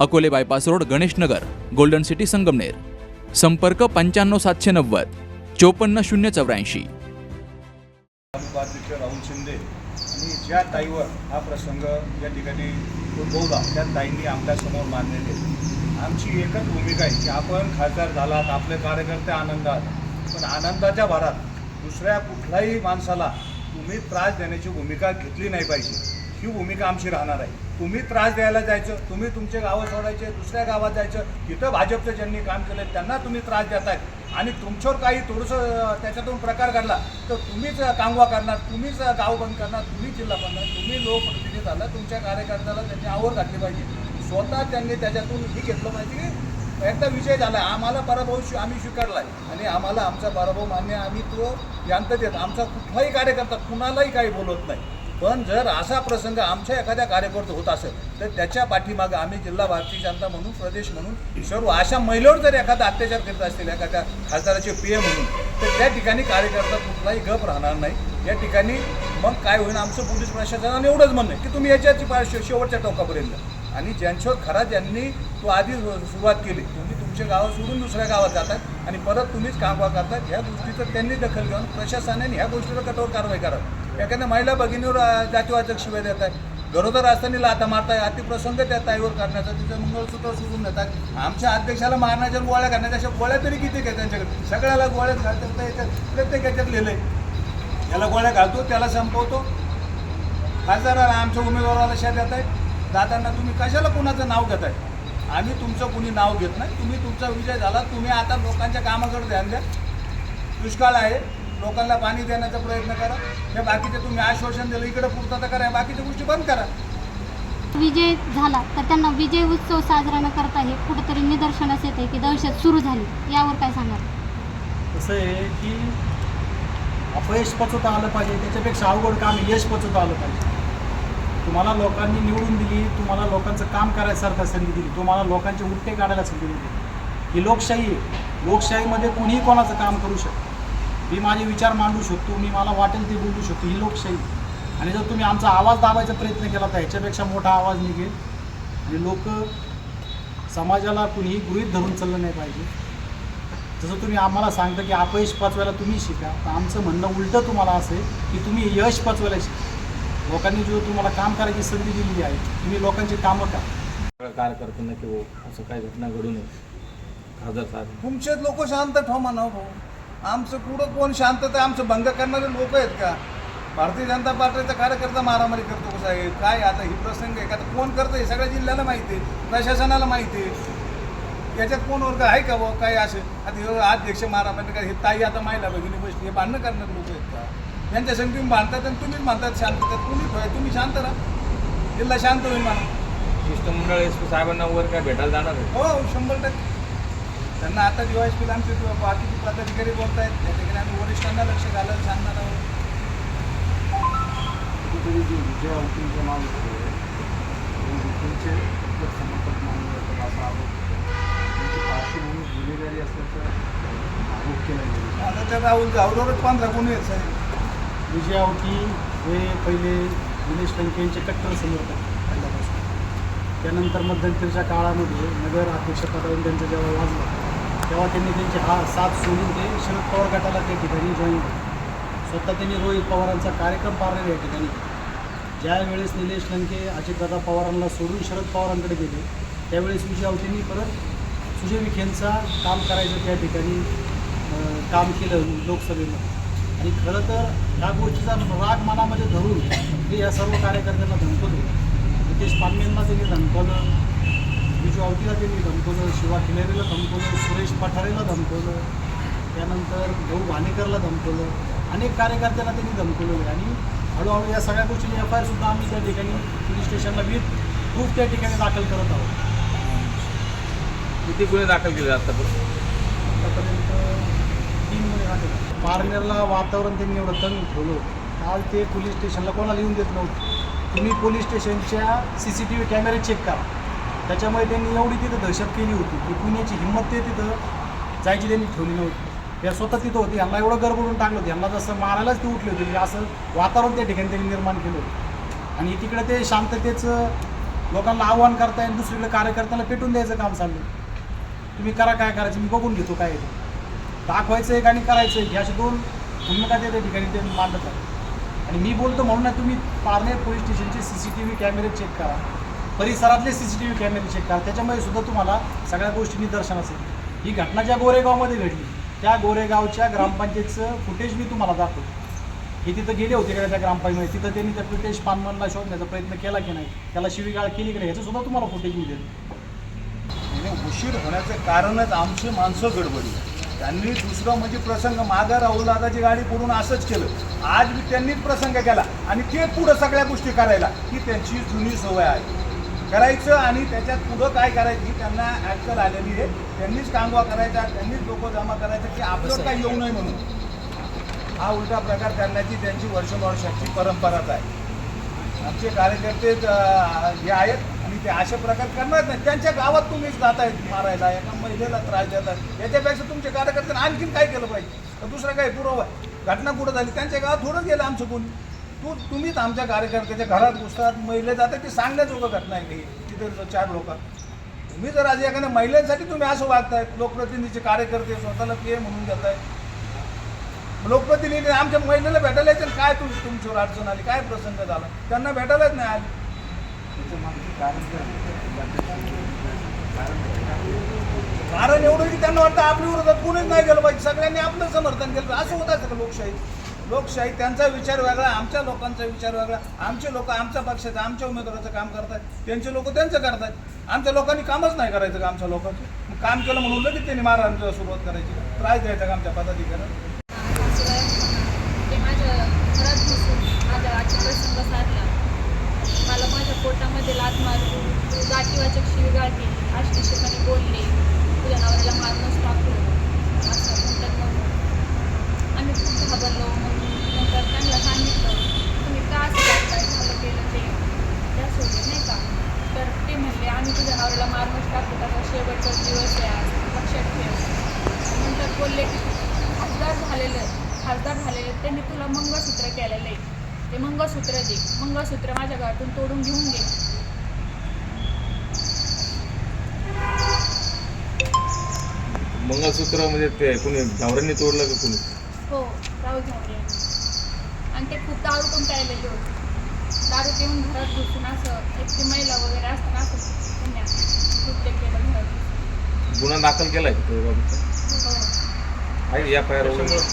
Akole bypass road Ganeshnagar golden city Sangamner. संपर्क पंच्याण्णव सातशे नव्वद चोपन्न शून्य चौऱ्याऐंशी. उपाध्यक्ष राहुल शिंदे आणि ज्या ताईवर हा प्रसंग या ठिकाणी उद्भवला त्या ताईंनी आमच्यासमोर मान्य केले आमची एकच भूमिका आहे की आपण खासदार झालात आपले कार्यकर्ते आनंदात पण आनंदाच्या भरात दुसऱ्या कुठल्याही माणसाला तुम्ही त्रास देण्याची भूमिका घेतली नाही पाहिजे. ही भूमिका आमची राहणार आहे. तुम्ही त्रास द्यायला जायचं तुम्ही तुमचे गावं सोडायचे दुसऱ्या गावात जायचं तिथं भाजपचं ज्यांनी काम केलं त्यांना तुम्ही त्रास देताय आणि तुमच्यावर काही थोडंसं त्याच्यातून प्रकार घडला तर तुम्हीच कांगवा करणार तुम्हीच गाव बंद करणार तुम्ही जिल्हा बंद तुम्ही लोकप्रतिनिधी झाला तुमच्या कार्यकर्त्याला त्यांनी आवड घातली पाहिजे. स्वतः त्यांनी त्याच्यातून हे घेतलं पाहिजे की एकदा विजय झाला आम्हाला पराभव शि आम्ही स्वीकारला आहे आणि आम्हाला आमचा पराभव मान्य आम्ही तो यांत देत आमचा कुठलाही कार्यकर्ता कुणालाही काही बोलत नाही. पण जर असा प्रसंग आमच्या एखाद्या कार्यकर्ता होत असेल तर त्याच्या पाठीमागं आम्ही जिल्हा भारतीय जनता म्हणून प्रदेश म्हणून सर्व अशा महिलेवर जर एखादा अत्याचार करीत असतील एखाद्या खासदाराचे पी म्हणून तर त्या ठिकाणी कार्यकर्ता कुठलाही गप राहणार नाही. या ठिकाणी मग काय होईल आमचं पोलीस प्रशासनाने एवढंच म्हणणं की तुम्ही याच्याची पा- शेवटच्या टोकापर्यंत. आणि ज्यांच्यावर खरा ज्यांनी तो आधी सुरुवात केली तुम्ही तुमच्या गावात सोडून दुसऱ्या गावात जातात आणि परत तुम्हीच कामवा करतात ह्या गोष्टीचं त्यांनी दखल घेऊन प्रशासनाने ह्या गोष्टीवर कठोर कारवाई करावी. एखाद्या महिला भगिनीवर जातीवाचक शिवाय देत आहे. गरोदर असताना लाथा मारताय अतिप्रसंग त्या ताईवर करण्याचा तिचं मंगळसूत्र सुरून देतात आमच्या अध्यक्षाला मारण्याच्या गोळ्या करण्याच्या अशा गोळ्या तरी किती काय त्यांच्याकडे? सगळ्याला गोळ्यात घालतात याच्यात प्रत्येक याच्यात लिहिलंय. याला गोळ्या घालतो त्याला संपवतो. खासदाराला आमच्या उमेदवाराला शा देत आहे. दादांना तुम्ही कशाला कुणाचं नाव घेताय आम्ही तुमचं कुणी नाव घेत नाही. तुम्ही तुमचा विजय झाला तुम्ही आता लोकांच्या कामाकडे ध्यान द्या. दुष्काळ आहे. लोकांना पाणी देण्याचा प्रयत्न करा. हे बाकीचे तुम्ही आश्वासन दिलं इकडे पूर्तता करा बाकीच्या गोष्टी बंद करा. विजय झाला तर त्यांना विजय उत्सव साजरा न करता हे कुठेतरी निदर्शनास येते की दहशत सुरू झाली. यावर काय सांगाल? कसं आहे की अपयश पचवता आलं पाहिजे त्याच्यापेक्षा अवघड काम यश पचवता आलं पाहिजे. तुम्हाला लोकांनी निवडून दिली तुम्हाला लोकांचं काम करायसारखं संधी दिली तुम्हाला लोकांचे उठटे काढायला संधी दिली. ही लोकशाही आहे. लोकशाहीमध्ये कोणीही कोणाचं काम करू शकतो मी माझे विचार मांडू शकतो मी मला वाटेल ते बोलू शकतो ही लोकशाही. आणि जर तुम्ही आमचा आवाज दाबायचा प्रयत्न केला तर ह्याच्यापेक्षा मोठा आवाज निघेल. आणि लोक समाजाला कुणीही गृहीत धरून चाललं नाही पाहिजे. जसं तुम्ही आम्हाला सांगता की अपयश पचवायला तुम्ही शिका तर आमचं म्हणणं उलटं तुम्हाला असं आहे की तुम्ही यश पचवायला शिका. लोकांनी जो तुम्हाला काम करायची संधी दिलेली आहे तुम्ही लोकांची कामं करा. कार्यकर्त्यांना की हो असं काही घटना घडू नये. खासदार साहेब. तुमचे लोक शांत ठोमा ना भाऊ. आमचं पुढं कोण शांतता आमचं भंग करणारे लोक आहेत का? भारतीय जनता पार्टीचा कार्यकर्ता मारामारी करतो कसा आहे काय आता ही प्रसंग आहे का? कोण करतं हे सगळ्या जिल्ह्याला माहिती आहे प्रशासनाला माहिती आहे. याच्यात कोण वर्ग आहे का बुवा? काय असं? आता हे अध्यक्ष मारामारी का हे ताई आता महिला भगिनी बसली हे भांडणं करणार लोक आहेत का? यांच्या संग तुम्ही भांडतात आणि तुम्हीच म्हणतात शांतता तुम्ही तुम्ही शांत राहा. जिल्हा शांत होईल म्हणा. शिष्टमंडळ एस पी साहेबांना वर काय भेटायला जाणार आहे? हो शंभर टक्के. त्यांना आता दिवाळी पीला आमचे बाकीचे पदाधिकारी बोलत आहेत त्या ठिकाणी आम्ही वरिष्ठांना लक्ष घालायला सांगणार आहोत. कुठेतरी जे विजय अवतींचं नाव विठ्ठलचे समर्थक मानले जातात असा आरोप त्यांची पार्श्वभूमी गुन्हेगारी असल्याचं आरोप केला गेला आता त्या राहुल गावडोरच पंधरा गुन्हे आहेत साहेब. विजय अवती हे पहिले दिनेश लंके यांचे कट्टर समर्थक पहिल्यापासून त्यानंतर मध्यंतरीच्या काळामध्ये नगर अध्यक्षपदावरून त्यांचं जेव्हा वाजलं तेव्हा त्यांनी त्यांची हा साथ सोडून ते शरद पवार गटाला त्या ठिकाणी जॉईन केलं. स्वतः त्यांनी रोहित पवारांचा कार्यक्रम पारलेला या ठिकाणी. ज्यावेळेस निलेश लंके अजितदादा पवारांना सोडून शरद पवारांकडे गेले त्यावेळेस विजय अवतींनी परत सुजय विखेंचा काम करायचं त्या ठिकाणी काम केलं लोकसभेला आणि खरं तर ह्या गोष्टीचा राग मनामध्ये धरून ते या सर्व कार्यकर्त्यांना धमकवलं नितेश पानमेंना त्यांनी धमकवलं. विजू अवतीला त्यांनी धमकवलं शिवा खिलेरीला धमकवलं सुरेश पठारेला धमकवलं त्यानंतर भाऊ भानेकरला धमकवलं अनेक कार्यकर्त्यांना त्यांनी धमकवलं. आणि हळूहळू या सगळ्या गोष्टींची एफ आय आरसुद्धा आम्ही त्या ठिकाणी पोलीस स्टेशनला विथ प्रूफ त्या ठिकाणी दाखल करत आहोत. किती गुन्हे दाखल केले आतापर्यंत? आतापर्यंत तीन गुन्हे आले पारनेरला वातावरण त्यांनी एवढं तंग ठेवलं. काल ते पोलीस स्टेशनला कोणाला येऊन देत नव्हते? तुम्ही पोलीस स्टेशनच्या सी सी टी व्ही कॅमेरे चेक करा. त्याच्यामुळे त्यांनी एवढी तिथं दहशत केली होती की पुण्याची हिंमत ते तिथं जायची त्यांनी ठेवली नव्हती. त्या स्वतः तिथं होती. यांना एवढं गरबडून टाकलं होतं. यांना जसं मारायलाच ते उठले होते. की असं वातावरण त्या ठिकाणी त्यांनी निर्माण केलं होतं. आणि तिकडे ते शांततेचं लोकांना आव्हान करताय आणि दुसरीकडे कार्यकर्त्यांना पेटून द्यायचं काम चाललं तुम्ही करा काय करायचं? मी बघून घेतो काय ते. दाखवायचं एक आणि करायचं एक. हे असे दोन भूमिका त्या त्या ठिकाणी ते मांडत आहे आणि मी बोलतो म्हणून तुम्ही पारनेर पोलीस स्टेशनचे सी सी टी व्ही कॅमेरे चेक करा. परिसरातले सी सी टी व्ही कॅमेरे चेक करा त्याच्यामध्ये सुद्धा तुम्हाला सगळ्या गोष्टी निदर्शनास येतील. ही घटना ज्या गोरेगावमध्ये घडली त्या गोरेगावच्या ग्रामपंचायतचं फुटेज मी तुम्हाला दाखवतो. हे तिथं गेले होते का त्या ग्रामपंचायत? तिथं त्यांनी त्या फुटेज पानमनला शोधण्याचा प्रयत्न केला की नाही? त्याला शिवीगाळ केली की नाही? याचं सुद्धा तुम्हाला फुटेज मी देतो. उशीर होण्याचं कारणच आमची माणसं गडबडी त्यांनी दुसरं म्हणजे प्रसंग मागं राहुल दादाची गाडी पुरून असंच केलं. आज मी त्यांनीच प्रसंग केला आणि ते पुढं सगळ्या गोष्टी करायला. ही त्यांची जुनी सवय आहे. करायचं आणि त्याच्यात पुढं काय करायचं ही त्यांना अक्कल आलेली आहे. त्यांनीच कांगवा करायचा त्यांनीच लोक जमा करायचं की आपलं काही येऊ नये म्हणून. हा उलटा प्रकार करण्याची त्यांची वर्षानुवर्षाची परंपराच आहे. आमचे कार्यकर्ते हे आहेत आणि ते असे प्रकार करणार नाही. त्यांच्या गावात तुम्हीच जातायत मारायला एका महिलेला त्रास देतात याच्यापेक्षा तुमच्या कार्यकर्त्यांनी आणखीन काय केलं पाहिजे? तर दुसरं काही पुरावा आहे? घटना कुठं झाली? त्यांच्या गावात थोडंच गेलं आमचं कोणी. तू तुम्हीच आमच्या कार्यकर्त्याच्या घरात घुसतात महिले जातात ते सांगण्याजोगं घटना आहे काही. तिथे चार लोक. तुम्ही जर आज एखाद्या महिलांसाठी तुम्ही असं वागताय लोकप्रतिनिधीचे कार्यकर्ते स्वतःला पी म्हणून घेताय. लोकप्रतिनिधी आमच्या महिलेला भेटायला येतील काय तुम तुमच्यावर अडचण आली काय प्रसंग झाला? त्यांना भेटायलाच नाही आली. कारण एवढं की त्यांना वाटतं आपली विरोधात कोणीच नाही गेलं पाहिजे. सगळ्यांनी आपलं समर्थन केलं असं होत असतं लोकशाही. लोकशाही त्यांचा विचार वेगळा आमच्या लोकांचा विचार वेगळा. आमचे लोक आमच्या पक्षाचं आमच्या उमेदवाराचं काम करतात त्यांचे लोक त्यांचं करतात आमच्या लोकांनी कामच नाही करायचं का आमच्या लोकांचं? मग काम केलं म्हणून लगेच त्यांनी मारायला सुरुवात करायची. त्रास द्यायचा का आमच्या पदाधिकाऱ्यांना शिवाय ते माझ्या घरात घुसून माझ्या आजचा प्रसंग साधला मला माझ्या पोटामध्ये लात मारून गाठीवाचक शिवीगाळ केली आष्टीशेपणे बोलले तुझ्या नवऱ्याला मारूनच टाकलं असं नंतर मग आम्ही खूप घाबरलो मग नंतर त्यांना सांगितलं तुम्ही का असं करताय झालं केलं ते त्या सोडले नाही का तर ते म्हणले आम्ही तुझ्या त्याचा शेवटचा दिवस आहे आज? लक्षात ठेव. नंतर बोलले की खासदार झालेलं खासदार झालेले त्यांनी तुला मंगळसूत्र केलेलं. आहे ते मंगळसूत्र दे. मंगळसूत्र माझ्या घरातून तोडून घेऊन घे. मंगळसूत्र म्हणजे ते कुणी नवऱ्यांनी तोडलं का कुणी? हो राहू झाले आणि ते खूप दारू पण प्यायलेले होते. दारू पिऊन घरात घुसून असं एकटी महिला वगैरे असताना असं गुन्हा दाखल केलाय? हो. आहे या पायर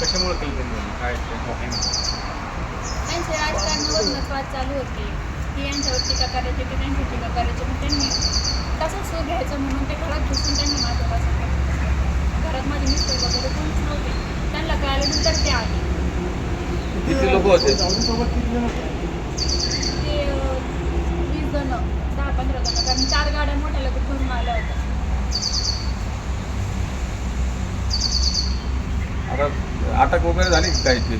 कशामुळे केलं त्यांनी? काय त्यांचे राजकारणावरूनच वाद चालू होते. की यांच्यावर टीका करायची की त्यांची टीका करायची मग त्यांनी तसंच सो घ्यायचं म्हणून ते घरात घुसून त्यांनी. घरात माझे मिस्टर वगैरे कोणीच नव्हते. त्यांना कळाल्यानंतर ते आले किती लोक होते सोबत किती जण होते? ते अं, वीस जण दहा पंधरा जण कारण चार गाड्या मोठ्या लगेच भरून आल्या होत्या. आता अटक वगैरे झाली का काय ते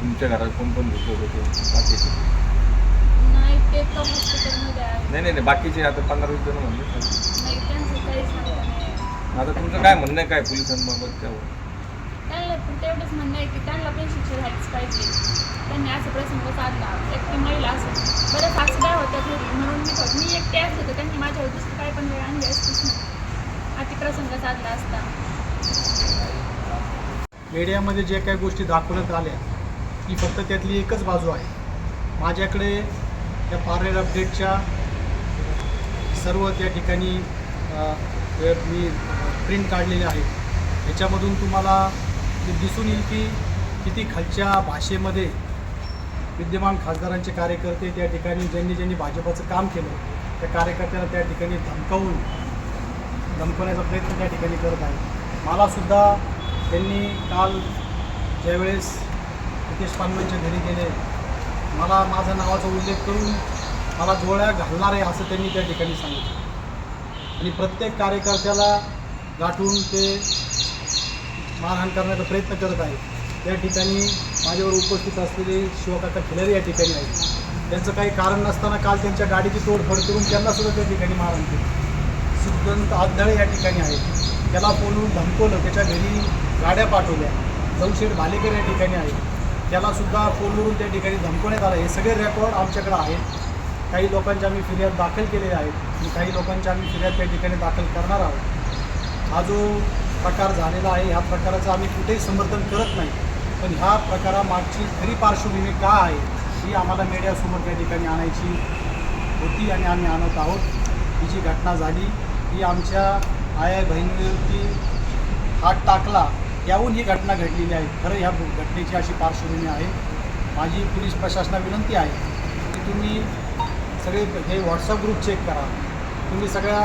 तुमच्या घरात कोण कोण लोक होते बाकीचे? नाही ते तर हॉस्पिटलमध्ये आहे. नाही नाही नाही बाकीचे आता पंधरा वीस जण म्हणले. नाही त्यांचं काही सांगता नाही. आता तुमचं काय म्हणणं आहे काय पोलिसांबाबत त्यावर पण तेवढंच म्हणणं आहे की त्यांना पण शिक्षा झालीच पाहिजे. त्यांनी असं प्रसंग साधला. एकटी महिला असं बरं सासूबाई होत्या घरी म्हणून मी मी एकटे असत तर त्यांनी माझ्यावर दुसरी काय पण वेळ आणली असतीच ना. अति प्रसंग साधला असता. मीडियामध्ये जे काही गोष्टी दाखवण्यात आल्या ती फक्त त्यातली एकच बाजू आहे. माझ्याकडे त्या पार्लेर अपडेटच्या सर्व त्या ठिकाणी मी प्रिंट काढलेले आहेत. याच्यामधून तुम्हाला दिसून येईल की किती खालच्या भाषेमध्ये विद्यमान खासदारांचे कार्यकर्ते त्या ठिकाणी ज्यांनी ज्यांनी भाजपाचं काम केलं त्या कार्यकर्त्यांना त्या ठिकाणी धमकावून धमकवण्याचा प्रयत्न त्या ठिकाणी करत आहे मलासुद्धा त्यांनी काल ज्यावेळेस नितेश पानवेंच्या घरी गेले मला माझ्या नावाचा उल्लेख करून मला गोळ्या घालणार आहे असं त्यांनी त्या ठिकाणी सांगितलं. आणि प्रत्येक कार्यकर्त्याला गाठून ते मारहाण करण्याचा प्रयत्न करत आहे. त्या ठिकाणी माझ्यावर उपस्थित असलेले शिवकाका खिलारी या ठिकाणी आहेत. त्यांचं काही कारण नसताना काल त्यांच्या गाडीची तोडफोड करून त्यांना सुद्धा त्या ठिकाणी मारहाण केली. सुगंत आदळे या ठिकाणी आहेत त्याला बोलून धमकवलं त्याच्या घरी गाड्या पाठवल्या. जमशेठ भालेकर या ठिकाणी आहेत त्यालासुद्धा फोनवरून त्या ठिकाणी धमकवण्यात आलं. हे सगळे रेकॉर्ड आमच्याकडे आहेत. काही लोकांच्या आम्ही फिर्याद दाखल केलेल्या आहेत. आणि काही लोकांच्या आम्ही फिर्याद त्या ठिकाणी दाखल करणार आहोत. हा जो प्रकार झालेला आहे. ह्या प्रकाराचं आम्ही कुठेही समर्थन करत नाही. पण ह्या प्रकारामागची खरी पार्श्वभूमी का आहे ही आम्हाला मीडियासमोर त्या ठिकाणी आणायची होती आणि आम्ही आणत आहोत. ही जी घटना झाली ही आमच्या आया बहिणीवरती हात टाकला याहून ही घटना घडलेली आहे. खरं ह्या घटनेची अशी पार्श्वभूमी आहे. माझी पोलीस प्रशासना विनंती आहे की तुम्ही सगळे हे व्हॉट्सअप ग्रुप चेक करा. तुम्ही सगळ्या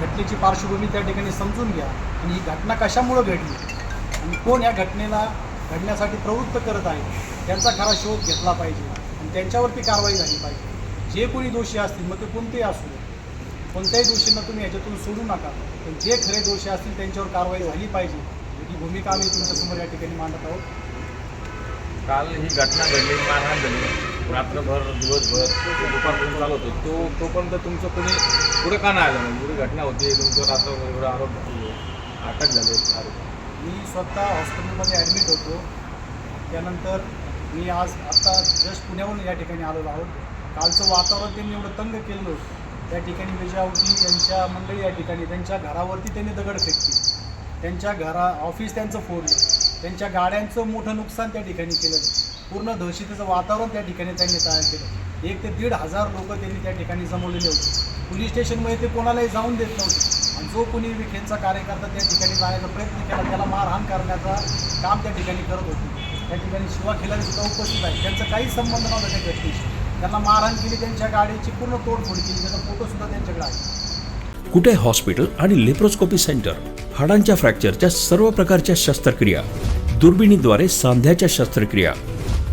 घटनेची पार्श्वभूमी त्या ठिकाणी समजून घ्या. आणि ही घटना कशामुळं घडली? आणि कोण या घटनेला घडण्यासाठी प्रवृत्त करत आहे? त्यांचा खरा शोध घेतला पाहिजे. आणि त्यांच्यावरती कारवाई झाली पाहिजे. जे कोणी दोषी असतील मग ते कोणतेही असू दे कोणत्याही दोषींना तुम्ही याच्यातून सोडू नका. पण जे खरे दोषी असतील त्यांच्यावर कारवाई झाली पाहिजे. ही भूमिका आम्ही तुमच्यासमोर या ठिकाणी मांडत आहोत. काल ही घटना घडली मारहाण झाली. रात्रभर दिवसभर दुपारपर्यंत चालू होतो तो तोपर्यंत तुमचं कोणी पुढे का नाही आलं? म्हणजे एवढी घटना होती तुमचं रात्रभर एवढं आरोप अटक झाले मी स्वतः हॉस्पिटलमध्ये ॲडमिट होतो. त्यानंतर मी आज आत्ता जस्ट पुण्याहून या ठिकाणी आलेलो आहोत. कालचं वातावरण त्यांनी एवढं तंग केलं होतं त्या ठिकाणी विजयावती त्यांच्या मंडळी या ठिकाणी त्यांच्या घरावरती त्यांनी दगड फेकली. त्यांच्या घरा ऑफिस त्यांचं फोडलं. त्यांच्या गाड्यांचं मोठं नुकसान त्या ठिकाणी केलं. पूर्ण दहशतीचं वातावरण त्या ठिकाणी त्यांनी तयार केलं. एक ते दीड हजार लोक त्यांनी त्या ठिकाणी जमवलेले होते. पोलीस स्टेशनमध्ये ते कोणालाही जाऊन देत नव्हते. आणि जो कोणी विखेंचा कार्यकर्ता त्या ठिकाणी जाण्याचा प्रयत्न केला त्याला मारहाण करण्याचा काम त्या ठिकाणी करत होते. त्या ठिकाणी शिवा खिलारी सुद्धा उपस्थित आहे. त्यांचा काही संबंध नव्हता त्या घटनेशी त्यांना मारहाण केली त्यांच्या गाडीची पूर्ण तोडफोड केली त्याचा फोटोसुद्धा त्यांच्याकडे आहे. कुठे हॉस्पिटल आणि लेप्रोस्कोपी सेंटर? हाडांच्या फ्रॅक्चरच्या सर्व प्रकारच्या शस्त्रक्रिया दुर्बिणीद्वारे सांध्याच्या शस्त्रक्रिया